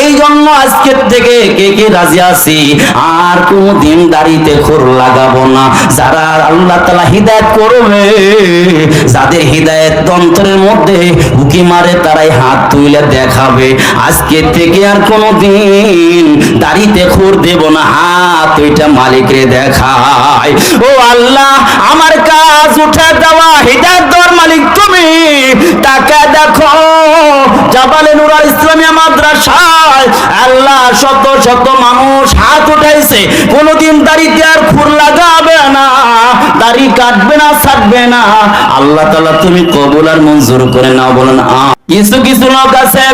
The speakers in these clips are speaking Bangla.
এই জন্য আজকের থেকে কে কে রাজি আছি? আর কোনদিন দাড়িতে খোর লাগাবো না। যারা আল্লাহ তালা হৃদায়ত করবে, যাদের হৃদায়ত তন্ত্রের মধ্যে হুকি মারে, তারাই হাত তুলে দেখাবে। আজকের থেকে আর কোনদিন দাড়িতে খোর দেব না, হাত ওইটা মালিকরে দেখায়। ও আল্লাহ, আমার কাজ উঠে দেওয়া হৃদায়ত দেওয়ার মালিক তুমি। তাকে দেখো, জাবালে নুরাল ইসলামিয়া মাদ্রাসায় আল্লাহ শত শত মানুষ হাত উঠাইছে। কোনোদিন দাড়িতে আর খুর লাগাবে না, দাড়ি কাটবে না, ছাড়বে না। আল্লাহ তাআলা তুমি কবুল আর মঞ্জুর করে নাও, বলেন কিছু কিছু লোক আছে,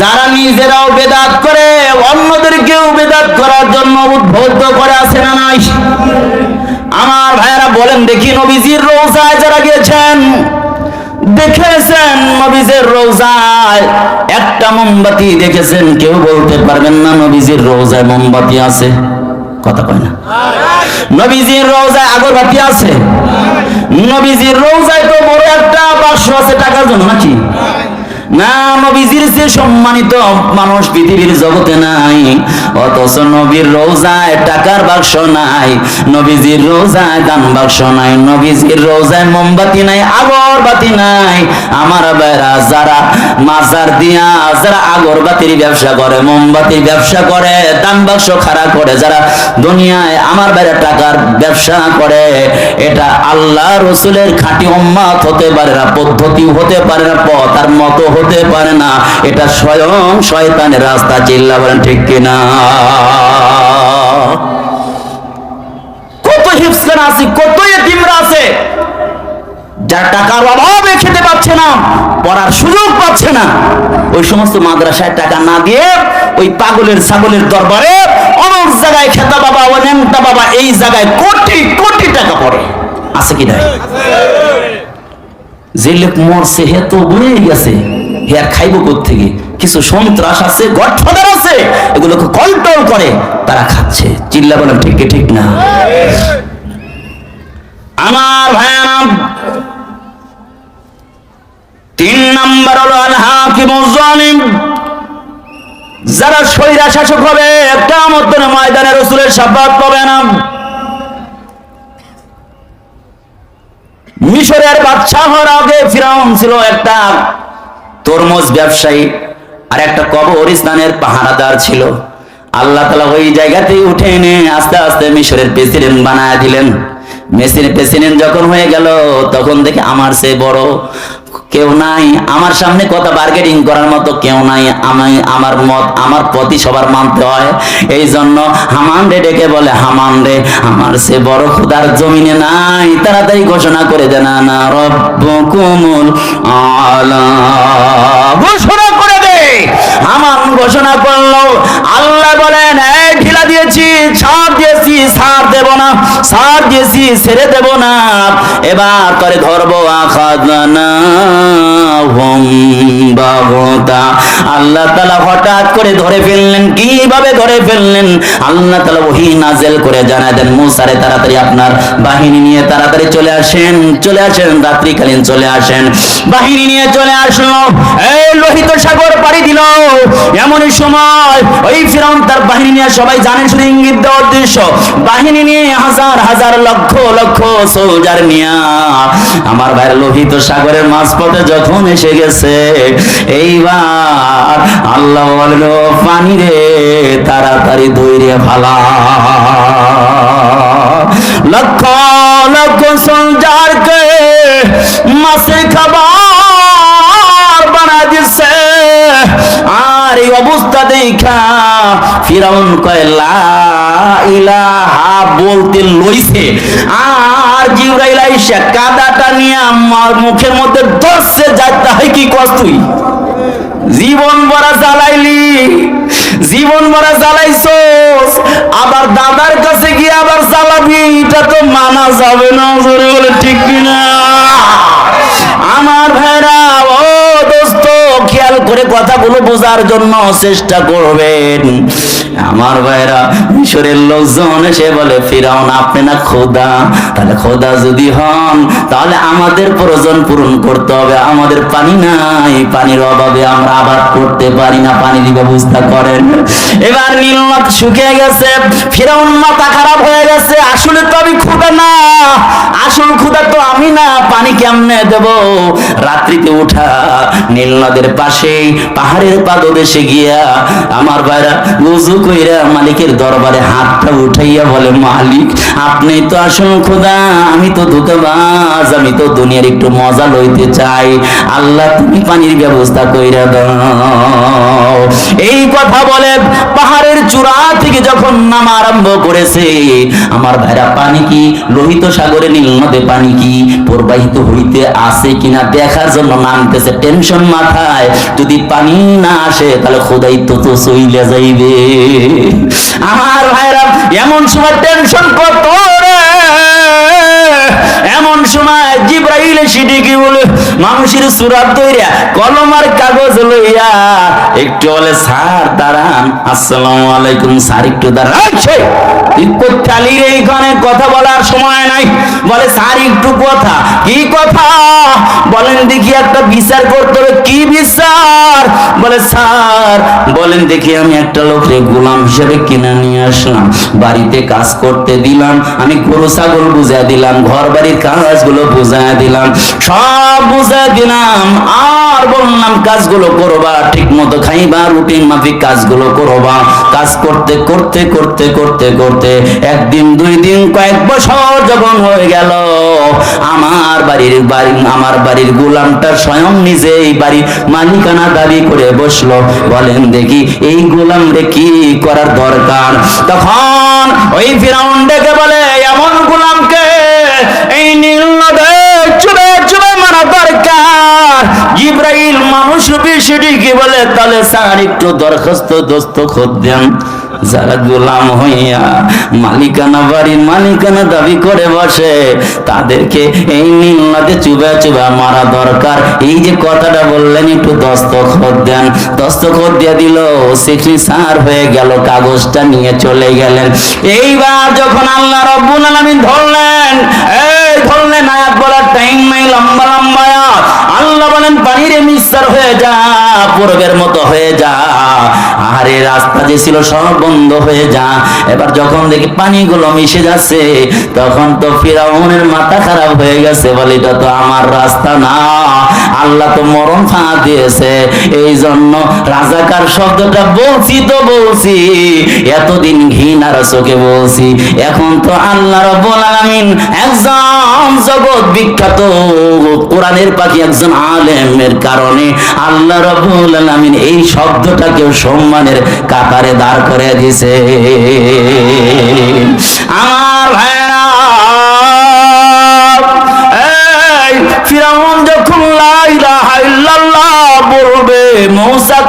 যারা নিজেরাও বেদাত করে, অন্যদেরকেও বেদাত করার জন্য উদ্বুদ্ধ করে আছে না নাই? আমার ভাইয়েরা বলেন দেখি নবীজির রোজায় যারা গিয়েছেন, দেখেছেন নবীজের রোজায়? একটা মোমবাতি দেখেছেন, কেউ বলতে পারবেন না নবীজির রোজায় মোমবাতি আছে? কথা কয় না। নবীজির রোজায় আগরবাতি আছে? নবীজির রোজায় তো বড় একটা বাক্স আছে টাকার জন্য নাকি? না, নবীজির সে সম্মানিত মানুষ নাই। অথচ নবীর টাকার বাক্স নাই, নবীজির দান বাক্স নাই মোমবাতি নাই, আগরবাতি নাই। আমার বেড়া যারা মাজার দিয়া, যারা আগরবাতির ব্যবসা করে, মোমবাতির ব্যবসা করে, দান বাক্স খাড়া করে, যারা দুনিয়ায় আমার বেড়া টাকার ব্যবসা করে, এটা আল্লাহ রসুলের খাঁটি হতে পারে না পদ্ধতি হতে পারে না, পথ আর মতো হতে পারে না। এটা স্বয়ং শয়তানের রাস্তা, চিল্লা বলেন, ঠিক কিনা? কত হিফসখানা আছে? কত এতিমরা আছে? যার টাকার অভাবে খেতে পাচ্ছে না, পড়ার সুযোগ পাচ্ছে না। ওই সমস্ত মাদ্রাসায় টাকা না দিয়ে ওই পাগলের ছাগলের দরবারে অনেক জায়গায় খেতা বাবা ও নেমতা বাবা এই জায়গায় কোটি কোটি টাকা পড়ে। আছে কি নাই? যে লোক মরছে, হে তো বয়ে গেছে। হে আর খাইব থেকে কিছু সন্ত্রাস আছে গডফাদার আছে, এগুলোকে কন্ট্রোল করে তারা খাচ্ছে। চিল্লা বলেন ঠিক ঠিক না? আমার ভাইয়াম তিন নাম্বার হলো হাকিম জালিম। যারা স্বৈরা শাসক হবে, একটা মধ্যে ময়দানে রসুলের সাফাত পাবে না। মিশরের বাদশাহ হওয়ার আগে ফিরাউন ছিল একটা তরমুজ ব্যবসায়ী আর একটা কবরস্থানের পাহারাদার ছিল। আল্লাহ তালা ওই জায়গাতেই উঠে এনে আস্তে আস্তে মিশরের প্রেসিডেন্ট বানায় দিলেন। মেসির প্রেসিডেন্ট যখন হয়ে গেল, তখন দেখে আমার সে বড় কেউ নাই। আমার সামনে কথা বার্গেটিং করার মতো কেউ নাই। আমি আমার মত, আমার প্রতি সবার মানতে হয়। এই জন্য হামান রে ডেকে বলে, হামান রে, আমার সে বড় খুদার জমিনে নাই। তাড়াতাড়ি ঘোষণা করে দেন না রব্বকুমুল আলা। ঘোষণা করে দে। হামান ঘোষণা করল। আল্লাহ বলেন, এই ঢিলা দিয়েছি ছাড় দিয়েছি ছাড় দেব না ছাড় দিয়েছি, ছেড়ে দেব না। এবার করে ধরবো আখাদানা আল্লাহ তালা হঠাৎ করে ধরে ফেললেন। কীভাবে ধরে ফেললেন? আল্লাহ তালা ওহি নাজেল করে জানায় দেন, মুসারে তাড়াতাড়ি আপনার বাহিনী নিয়ে তাড়াতাড়ি চলে আসেন চলে আসেন, রাত্রিকালীন চলে আসেন। বাহিনী নিয়ে চলে আসলো। এই লোহিত সাগর পাড়ি দিল। এমনই সময় ওই ফিরাউন তার বাহিনী নিয়ে সবাই জানেন শুধু ইঙ্গিত দেওয়ার উদ্দেশ্য। বাহিনী নিয়ে হাজার হাজার লক্ষ লক্ষ সোলজার নিয়ে আমার ভাইয়ের লোহিত সাগরের মাঝপথে যখন এসে গেছে, এইবার আল্লাহ বলল, পানি রে, তাড়াতাড়ি দৈরে ভালা লক্ষ লক্ষ সোলজারকে মাসে খাবার বানা দিছে। আর এই অবস্থা দেখা ফিরাউন কয়, লা বলতে লইছে। আর জিবরাইল আইসা কাদাটা নিয়ে আমার মুখের মধ্যে যাইতে হয় কি কস তুই? জীবন জ্বালাইলি, জীবন আবার দাদার কাছে গিয়ে আবার জ্বালাবি, এটা তো মানা যাবে না, জোরে বলে ঠিক কিনা? আমার ভাইরা, ও দোস্ত, খেয়াল করে কথাগুলো বোঝার জন্য চেষ্টা করবেন। আমার ভাইরা মিশরের লোকজন এসে বলে, ফিরাউন, আপনি না খোদা? তাহলে খোদা যদি হন, তাহলে আমাদের প্রয়োজন পূরণ করতে হবে। আমাদের পানি নাই, পানির অভাবে আমরা আবাদ করতে পারি না। পানির ব্যবস্থা করেন এবার নীলনদ শুকিয়ে গেছে, ফিরাউন মাথা খারাপ হয়ে গেছে। আসলে তো আমি ক্ষুদা না, আসল ক্ষুদা তো আমি না। পানি কেমনে দেব? রাত্রিতে উঠা নীল নদের পাশেই পাহাড়ের পাদদেশে গিয়া আমার ভাইরা উজু কইরা মালিকের দরবারে হাতটা উঠাইয়া বলে, মালিক, আপনি তো আসল খোদা, আমি তো ধোকাবাজ আমি তো দুনিয়ার একটু মজা লইতে চাই। আল্লাহ, তুমি পানির ব্যবস্থা কইরা দাও। এই কথা বলে পাহাড়ের চূড়া থেকে যখন নামা আরম্ভ করেছে, আমার ভাইরা, পানি কি? লোহিত সাগরে, নীল নদে পানি কি? প্রবাহিত হইতে আসে কিনা দেখার জন্য নামতেছে টেনশন মাথায়। যদি পানি না আসে, তাহলে খোদাই তো তো সইলে যাইবে। আমার ভাইরা এমন সময় টেনশন কত রে। সময় জিব্রাইল এসে কি বলে, মানুষের সুরাত তৈরিয়া কলম আর কাগজ লইয়া একটু স্যার, দাঁড়ান আলাইকুম, স্যার, একটু দাঁড়ান। এইখানে কথা বলার সময় নাই। বলে, স্যার, একটু কথা। কি কথা? বলেন, দেখি একটা বিচার করতে হবে। কি বিচার? বলে, স্যার, বলেন, দেখি আমি একটা লোকরে গোলাম হিসেবে কিনে নিয়ে আসলাম। বাড়িতে কাজ করতে দিলাম। আমি গরু, ছাগল বুঝা দিলাম। ঘর বাড়ির কাজগুলো বুঝা দিলাম। সব বুঝা দিলাম, আর বললাম, কাজগুলো করবা ঠিক মতো খাইবা, রুটিন মাফিক কাজগুলো করবা। কাজ করতে করতে করতে করতে করতে একদিন, দুই দিন, কয়েক বছর যখন হয়ে গেল, আমার বাড়ির বাড়ি, আমার বাড়ির গোলামটা স্বয়ং নিজে এই বাড়ির মালিকানা দাবি করে বসল। বলেন, দেখি, এই গোলাম রে কি করার দরকার? তখন ওই ফিরাউন ডেকে বলে জিব্রাইল মানুষ বিষয়টি কি বলে? তাহলে স্যার, একটু দরখাস্ত দোস্ত খোদ দেন। যারা গোলাম হইয়া মালিকানা বাড়ির মালিকানা দাবি করে বসে, তাদেরকে এই মারা দরকার। এই যে কথাটা বললেন, একটু দস্তখত দেন। দস্তখত দিয়ে দিল সিগনেচার হয়ে গেল, কাগজটা নিয়ে চলে গেলেন। এইবার যখন আল্লাহ রব্বুল আলামিন ধরলেন, এই ধরলেন আয়াত বলার টাইম নাই লম্বা লম্বা আয়াত। বলেন পানিরে মিক্সার হয়ে যা পূর্বের মতো হয়ে যা। আরে রাস্তা যে ছিল সব বন্ধ হয়ে যা। এবার যখন দেখি পানিগুলো মিশে যাচ্ছে, তখন তো ফিরাউনের মাথা খারাপ হয়ে গেছে বলে, এটা তো আমার রাস্তা না। আল্লাহ তো মরণ ফাঁ দিয়েছে। এই জন্য রাজাকার শব্দটা বলছি তো বলছি, এতদিন ঘৃণার চোখে বলছি, এখন তো আল্লাহ রব্বুল একজন জগৎ বিখ্যাত কোরআনের পাখি, একজন আলেমের কারণে আল্লাহ রব্বুল এই শব্দটাকেও সম্মানের কাতারে দাঁড় করে দিছে আমার ভাইরা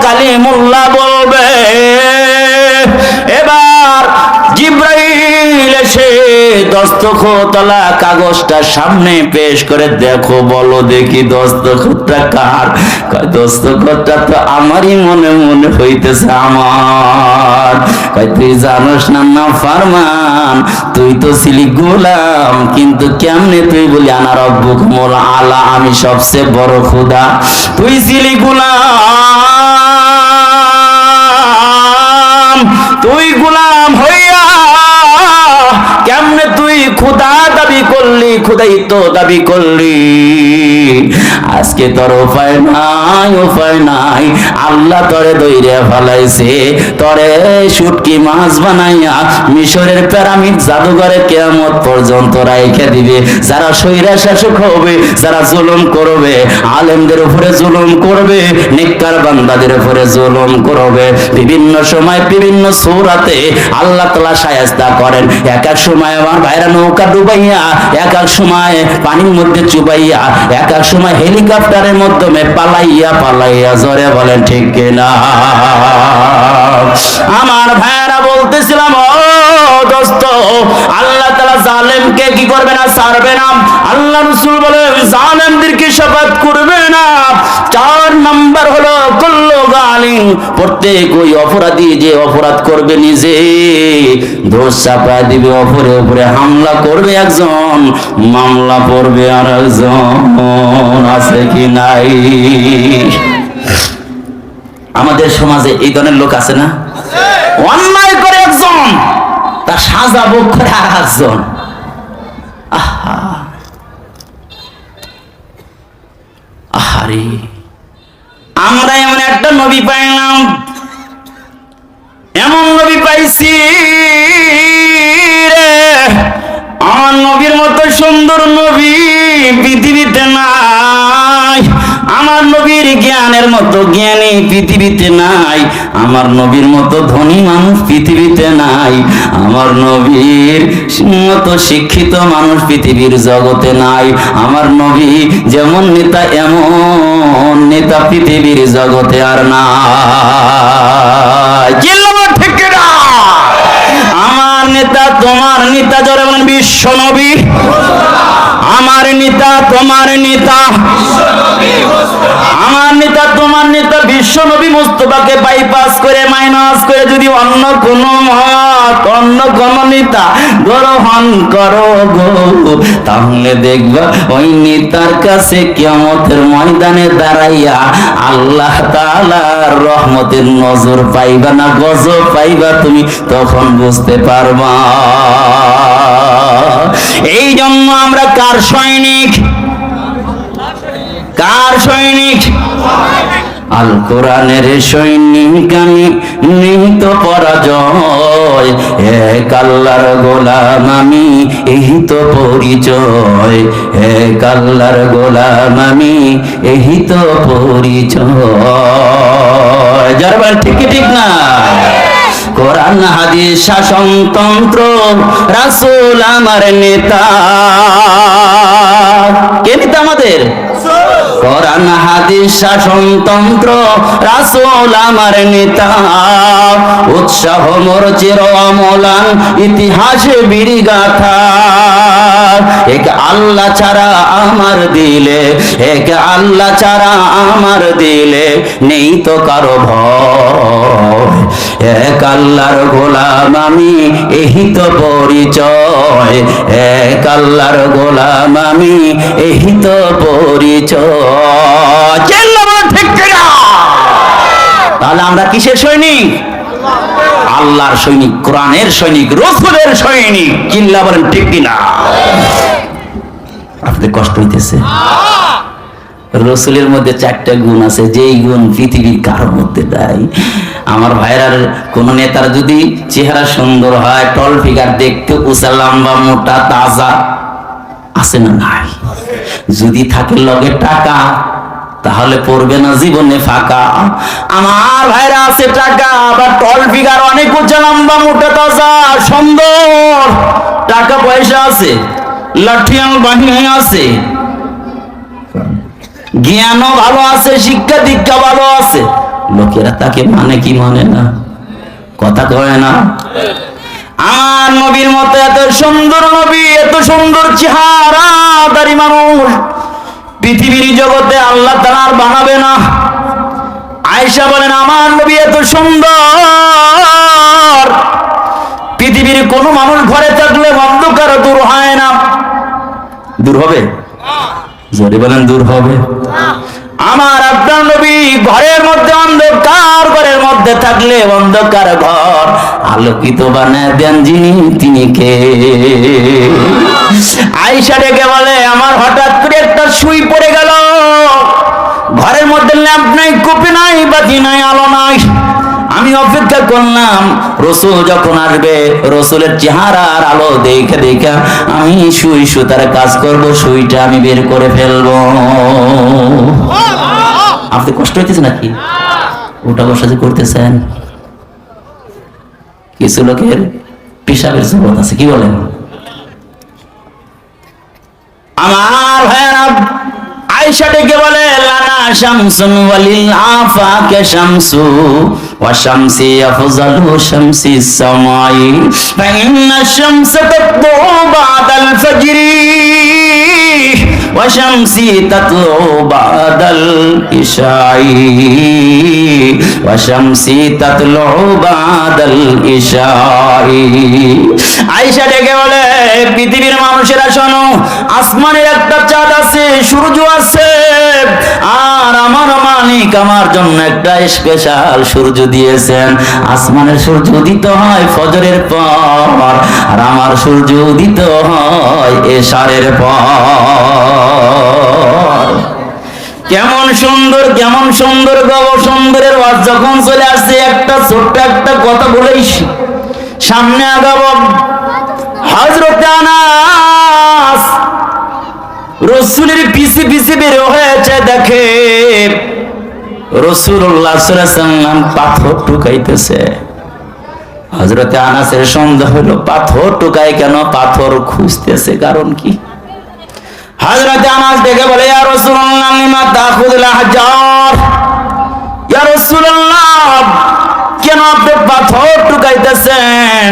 কালিমুল্লাহ বলবে, এবার জিব্রাইল এসে দস্তখতলা কাগজটা সামনে পেশ করে, দেখো বলো দেখি দস্তখতটা কার? কয়, দস্তখতটা তো আমারই মনে মনে হইতেছে আমার। কয়, তুই জানোস না না ফারমান, তুই তো ছিলি গোলাম, কিন্তু কেমনে তুই বলি, আনা রব্বুক মোল আলা, আমি সবচেয়ে বড় খুদা। তুই ছিলি গোলাম। তুই গুলাম হইয়া কেমনে তুই খুদা দাবি করলি, খুদাই তো দাবি করলি। আজকে তোর উপায় নাই উপায় নাই। আল্লাহ তরে দইরে ফলাইছে। তরে শুটকি মাছ বানাইয়া মিশরের প্যারামিড জাদুঘরে কেয়ামত পর্যন্ত রাইখে দিবে। যারা সৈরা শাসক হবে, যারা জুলুম করবে, আলেমদের উপরে জুলুম করবে নিকার বান্দাদের উপরে জুলুম করবে। বিভিন্ন সময় বিভিন্ন সূরাতে আল্লাহ তাআলা শায়েস্তা করেন। এক এক সময় আমার ভাইরা নৌকা ডুবাইয়া এক এক সময় পানির মধ্যে চুবাইয়া, এক এক সময় হেলিকপ্টারের মাধ্যমে পালাইয়া পালাইয়া জোরে বলেন, ঠিক কিনা? আমার ভাইরা বলতেছিলাম, ও দোস্ত আল্লাহ তালা জালেমকে কি করবে না না। আল্লাহ বলে, জালেমদেরকে করবে না। চার নাম্বার হলো প্রত্যেক ওই অপরাধী যে অপরাধ করবে নিজে, দোষ চাপা দিবে অপরে হামলা করবে একজন, মামলা পড়বে আর একজন আছে কি নাই? আমাদের সমাজে এই ধরনের লোক আছে না? অন্যায় করে একজন। তার সাজা ভোগ করে আর একজন আহা। আহারে। আমরা এমন একটা নবী পাইলাম। এমন নবী পাইছি আমার নবীর মতো সুন্দর নবী আমার নবীর জ্ঞানের মতো জ্ঞানী পৃথিবীতে নাই। আমার নবীর মতো ধনী মানুষ পৃথিবীতে নাই। আমার নবীর মতো শিক্ষিত মানুষ পৃথিবীর জগতে নাই। আমার নবী যেমন নেতা, এমন নেতা পৃথিবীর জগতে আর নাই। ঠিক কিনা? আমার নেতা, তোমার নেতা বলেন বিশ্ব নবী। আমার নেতা, তোমার নেতা। আমার নেতা, তোমার নেতা বিশ্ব নবী মুস্তফাকে বাইপাস করে মাইনাস করে যদি অন্য কোন মত অন্য কোন নেতা গ্রহণ করো গো, তাহলে দেখবা ওই নেতার কাছে কিয়ামতের ময়দানে দাঁড়াইয়া আল্লাহ তাআলার রহমতের নজর পাইবা না, গজব পাইবা, তুমি তখন বুঝতে পারবা। এই জন্য আমরা কার সৈনিক? কার সৈনিক? আল কোরআনের সৈনিক আমি, নিহিত পরাজয়। এক আল্লাহর গোলাম আমি এই তো পরিচয়। এক আল্লাহর গোলাম আমি এই তো পরিচয়। যার বলেন ঠিক ঠিক না? কোরআন, হাদিস শাসনতন্ত্র রাসূল আমার নেতা। কে নেতা আমাদের? কোরআন, হাদিস শাসনতন্ত্র রাসূল আমার নেতা। উৎসাহ মোর চির অমলান, ইতিহাসে বিড়ি গাথা। এক আল্লাহ ছাড়া আমার দিলে এক আল্লাহ ছাড়া আমার দিলে নেই তো কারও ভয়। এক আল্লাহর গোলাম আমি এই তো পরিচয়। এক আল্লাহর গোলাম আমি এই তো পরিচয়? তাহলে আমরা কিসের সৈনিক? আল্লাহর সৈনিক, কোরআনের সৈনিক, রসুলের সৈনিক। চিল্লা বলেন ঠিক কিনা? আপনাদের কষ্ট হইতেছে। রসুলের মধ্যে চারটা গুণ আছে, যেই গুণ পৃথিবীর কারোর মধ্যে নাই। আমার ভাইরার কোন নেতার যদি চেহারা সুন্দর হয় টল ফিগার দেখতে উঁচা, লম্বা, মোটা, তাজা, আছে না নাই? যদি থাকে লগে টাকা তাহলে পড়বে না জীবনে ফাঁকা। আমার ভাইরা আছে টাকা, আবার টল ফিগার অনেক উঁচা, লম্বা, মোটা, তাজা, সুন্দর। টাকা পয়সা আছে লাঠিয়াল বাহিনী আছে। জ্ঞানও ভালো আছে, শিক্ষা দীক্ষা ভালো আছে। লোকেরা তাকে মানে কি মানে না? কথা কয় না? আমার নবীর মতো এত সুন্দর নবী, এত সুন্দর চেহারা দারি মানুষ। পৃথিবীর জগতে আল্লাহ তারা আর বানাবে না। আয়সা বলেন আমার নবী এত সুন্দর। পৃথিবীর কোন মানুষ ঘরে থাকলে অন্ধকার দূর হয় না। দূর হবে? জোরে বলেন দূর হবে। আমার আপনার নবী ঘরের মধ্যে অন্ধকার, ঘরের মধ্যে থাকলে অন্ধকার ঘর। আলোকিত বানায় দেন যিনি, তিনি কে? আইসা ডেকে বলে, আমার হঠাৎ করে একটা সুই পড়ে গেল। ঘরের মধ্যে ল্যাম্প নাই, কপি নাই, বাতি নাই, আলো নাই। আমি অপেক্ষা করলাম, রসুল যখন আসবে, রসুলের চেহারা আর আলো দেখে দেখে আমি সুই সুতার কাজ করব, সুইটা আমি বের করে ফেলব। কষ্ট হইতেছে নাকি? ওটা বসা যে করতেছেন। কিছু লোকের পেশাবের জরুরত আছে, কি বলেন? আমার ডেকে বলে, লানা শামসুন ওয়ালিল শামসু ওয়া শামসি আফজালু শামসি সামাই ফাইন্না শামসা বাদাল وشمسي تطلع بعد العشاء وشمسي تطلع بعد العشاء আয়েশা ডেকে বলে পৃথিবীর মানুষেরা শোনো আসমানের একটা চাঁদ আছে সূর্য আছে আর আমার মালিক আমার জন্য একটা স্পেশাল সূর্য দিয়েছেন। আসমানের সূর্য উদিত হয় ফজরের পর, আর আমার সূর্য উদিত হয় এশারের পর। কেমন সুন্দর কেমন সুন্দর গব সুন্দরের ওয়াজ। যখন চলে আসছে, একটা ছোট্ট একটা কথা বলেই সামনে আগাব। হজরত রসুলের পিছে পিছে বের হয়েছে দেখে রসুল্লাহ সাল্লাম পাথর টুকাইতেছে। হজরতে আনাসের সন্দেহ হলো, পাথর টুকাই কেন? পাথর খুঁজতেছে কারণ কি? হজরতে আনাস দেখে বলে, ইয়া রাসূলুল্লাহ লিমা তাখুদুল আহজার? ইয়া রাসূলুল্লাহ কেন আপনি পাথর টুকাইতেছেন?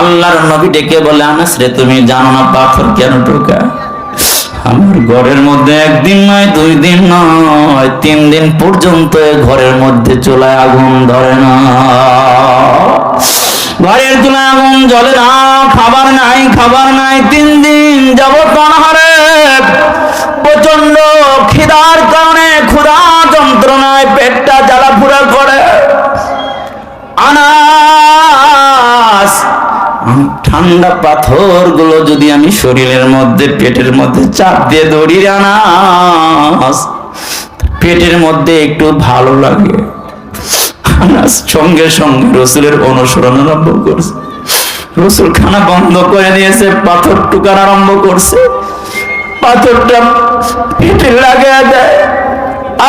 আল্লাহর নবী ডেকে বলে, আনাস রে, তুমি জানো না পাথর কেন টুকায়? আমার ঘরের মধ্যে একদিন নয়, দুই দিন নয়, তিন দিন পর্যন্ত ঘরের মধ্যে চুলায় আগুন ধরে না। ঘরের চুলায় আগুন জ্বলে না, খাবার নাই খাবার নাই, তিন দিন যাবত অনাহারে প্রচণ্ড খিদার কারণে ক্ষুধা ঠান্ডা পাথরগুলো যদি আমি শরীরের মধ্যে, পেটের মধ্যে চাপ দিয়ে দৌড়ি আনাস পেটের মধ্যে একটু ভালো লাগে। আনাস সঙ্গে সঙ্গে রসুলের অনুসরণ আরম্ভ করছে। রসুল খানা বন্ধ করে দিয়েছে, পাথর টুকার আরম্ভ করছে। পাথরটা পেটে লাগিয়ে দেয়।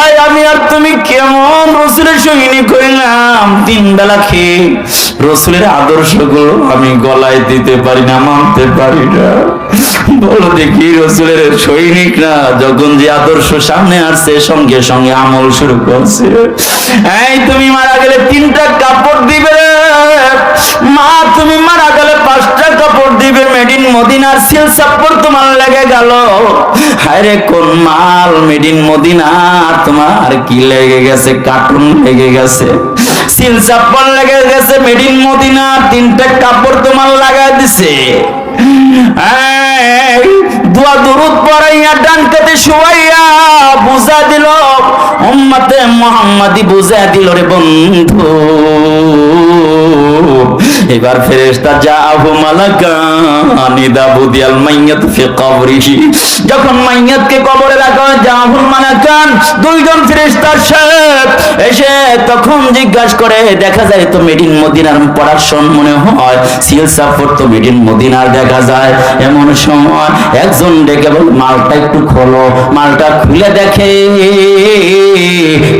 আয়, আমি আর তুমি কেমন রসুলের সৈনিক হইলাম তিন বেলা খেয়ে রসুলের আদর্শগুলো আমি গলায় দিতে পারি না, মানতে পারি না। বলো দেখি, রসুলের সৈনিকরা যখন যে আদর্শ সামনে আসছে, সঙ্গে সঙ্গে আমল শুরু করছে। এই, তুমি মারা গেলে তিনটা কাপড় দিবে মা, তুমি মারা গেলে পাঁচটা কাপড় দিবে। মেডিন মদিনার সিল সাপড় তোমার লেগে গেল। হায়রে কোন মাল মেডিন মদিনার? তোমার কি লেগে গেছে? কার্টুন লেগে গেছে। সিল সাপড় লেগে গেছে মেডিন মদিনা তিনটা কাপড় তোমার লাগাই দিছে। দোয়া দুরুদ পড়াইয়া ডান কাতে শুয়াইয়া বুঝা দিল, উম্মতে মোহাম্মদি বুঝা দিল রে বন্ধু। এবার ফেরেশতা যাহু মালাকানি দাবুদিয়াল মাইয়াত ফি কবরিহি। যখন মাইয়াতকে কবরে রাখা হয় যাহুল মালাকান দুইজন ফেরেশতা সাহেব এসে তখন জিজ্ঞাসা করে, দেখা যায় তো মেডিন মদিনার পড়াশোন মনে হয়, সিল সাফর তো মেডিন মদিনার দেখা যায়। এমন সময় একজন ডেকে বল মালটা একটু খোলো। মালটা খুলে দেখে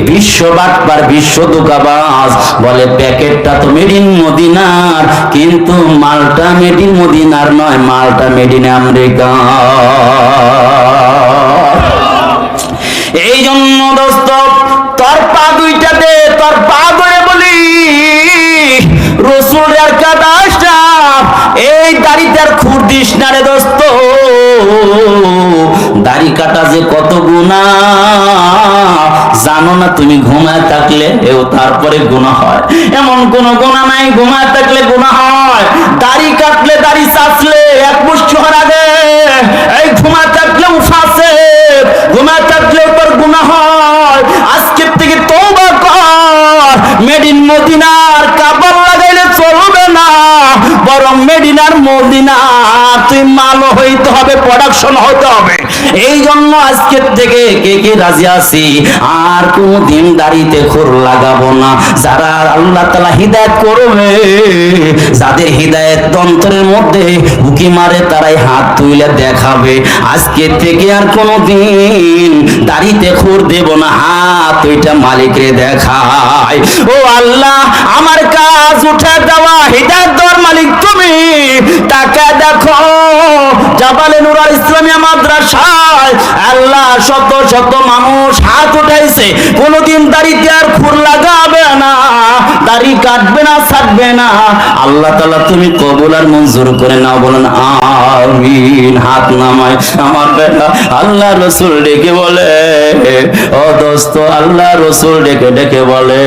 বিশ্ব বাটপার বিশ্ব দোকাবাজ বলে, প্যাকেটটা তো মেডিন মদিনার, কিন্তু মালটা মেডিন মদিনার নয়, মালটা মেডিন আমেরিকা। এই জন্য দোস্ত, তোর পা দুইটা দে, তোর পা ধরে বলি রসুল আর কাদাসটা এই দাড়িতে আর খুর দিস না রে দোস্ত। দাড়ি কাটা যে কত গুণা জানো না তুমি ঘুমায় থাকলে, এও তারপরে গুণা হয়। এমন কোন গুণা নাই, ঘুমায় থাকলে গুণা হয়। দাড়ি কাটলে দাড়ি চাচলে এক মুষ্ঠর আগে, এই ঘুমায় থাকলেও ফাঁসে ঘুমায় থাকলেও তোর গুণা হয়। আজকের থেকে তওবা কর। মেড মদিনার না বরং মেডিনার মদিনা তুই মালও হইতে হবে প্রোডাকশন হতে হবে। এই জন্য আজকের থেকে কে কে রাজি আছি? আর কোনদিন দাড়িতে খোর লাগাবো না। যারা আল্লাহ তালা হিদায়ত করবে, যাদের হিদায়ত তন্ত্রের মধ্যে উকি মারে, তারাই হাত তুলে দেখাবে। আজকে থেকে আর কোনদিন দাড়িতে খোর দেব না, হাত ওইটা মালিকরে দেখায়। ও আল্লাহ, আমার কাজ উঠে দেওয়া, হিদায়ত দেওয়ার মালিক তুমি তাকে দেখো। জাবালে নুরাল ইসলামিয়া মাদ্রাসা নয় আল্লাহ শত শত মানুষ হাত উঠাইছে। কোনোদিন দাড়িতে আর খুর লাগাবে না, দাড়ি কাটবে না, ছাড়বে না। আল্লাহ তাআলা তুমি কবুল আর মঞ্জুর করে নাও, বলেন আমিন। হাত নামায় আমার বেটা আল্লাহ রসুল ডেকে বলে, ও দোস্ত, আল্লাহ রসুল ডেকে ডেকে বলে।